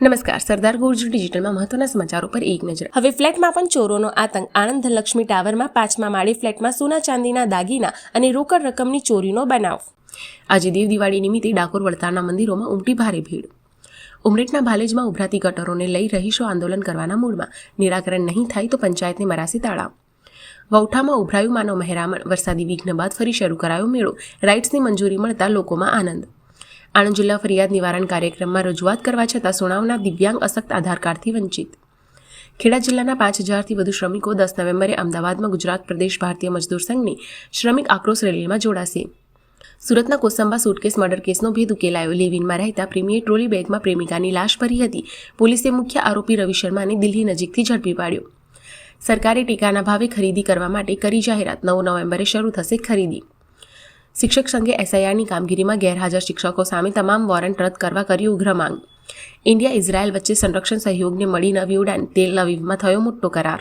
નમસ્કાર, સરદાર ગુર્જ ડિજિટલમાં મહત્વના સમાચારો પર એક નજર. હવે ફ્લેટમાં પણ ચોરોનો આતંક. આણંદ ધનલક્ષ્મી ટાવરમાં પાંચમા માળે ફ્લેટમાં સોના ચાંદીના દાગીના અને રોકડ રકમની ચોરીનો બનાવ. આજે દેવ દિવાળી નિમિત્તે ડાકોર વડતાલના મંદિરોમાં ઉમટી ભારે ભીડ. ઉમરેઠના ભાલેજમાં ઉભરાતી ગટરોને લઈ રહીશો આંદોલન કરવાના મૂડમાં નિરાકરણ નહીં થાય તો પંચાયતને મરાસી તાળાવ. વૌઠામાં ઉભરાયું માનવ મહેરામણ. વરસાદી વિઘ્ન બાદ ફરી શરૂ કરાયો મેળો. રાઇટ્સની મંજૂરી મળતા લોકોમાં આનંદ. આણંદ જિલ્લા ફરિયાદ નિવારણ કાર્યક્રમમાં રજૂઆત કરવા છતાં સુણાવના દિવ્યાંગ અસક્ત આધાર કાર્ડથી વંચિત. ખેડા જિલ્લાના પાંચ હજારથી વધુ શ્રમિકો દસ નવેમ્બરે અમદાવાદમાં ગુજરાત પ્રદેશ ભારતીય મજદૂર સંઘની શ્રમિક આક્રોશ રેલીમાં જોડાશે. સુરતના કોસંબા સુટકેસ મર્ડર કેસનો ભેદ ઉકેલાયો. લેવિનમાં રહેતા પ્રેમીએ ટ્રોલી બેગમાં પ્રેમિકાની લાશ ભરી હતી. પોલીસે મુખ્ય આરોપી રવિ શર્માને દિલ્હી નજીકથી ઝડપી પાડ્યો. સરકારે ટેકાના ભાવે ખરીદી કરવા માટે કરી જાહેરાત. નવ નવેમ્બરે શરૂ થશે ખરીદી. શિક્ષક સંઘે એસઆઈઆરની કામગીરીમાં ગેરહાજર શિક્ષકો સામે તમામ વોરંટ રદ કરવા કર્યું ઉગ્ર માંગ. ઇન્ડિયા ઇઝરાયલ વચ્ચે સંરક્ષણ સહયોગને મળી નવી ઉડાન, તેલ અવીવમાં થયો મોટો કરાર.